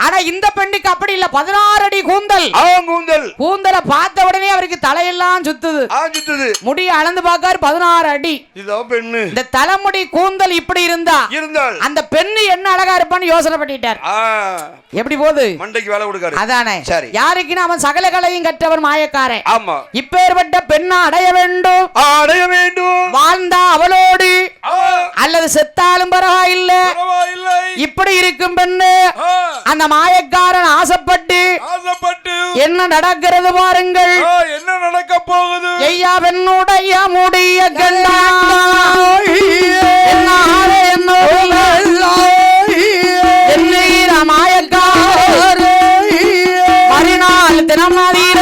ஆனா இந்த பெண்ணுக்கு அப்படி இல்ல. பதினாறு அடி கூந்தல். கூந்தல். கூந்தலை பார்த்த உடனே அவருக்கு தலையெல்லாம் சுத்துது. ஆஞ்சிட்டது முடிய அளந்து பார்க்காரு பதினாறு அடி. இதோ பெண்ணு. இந்த தலைமுடி கூந்தல் இப்படி இருந்தா இருந்தாள் அந்த பெண்ணு என்ன அழகா இருப்பான்னு யோசனை பண்ணிட்டார். எப்படி போகுது? மண்டைக்கு வேலை கொடுக்காரு. அதானே. சரி. யாருக்குன்னு அவன் சகல கலையும் கற்றவன் மாயக்காரன். ஆமா. இப்பேற்பட்ட பெண்ணா அடைய வேண்டும். அடைய வேண்டும். வாழ்ந்தா அவளோடு ஆ, அல்லது செத்தாலும் பரவாயில்ல. இப்படி இருக்கும் பெண்ணு அந்த மாயக்காரன் ஆசைப்பட்டு என்ன நடக்கிறது பாருங்கள். என்ன நடக்க போகுது? ஐயா பெண்ணுடைய முடிய கண்டா என்ன மாயக்காரன் மறுநாள் தினமாவீர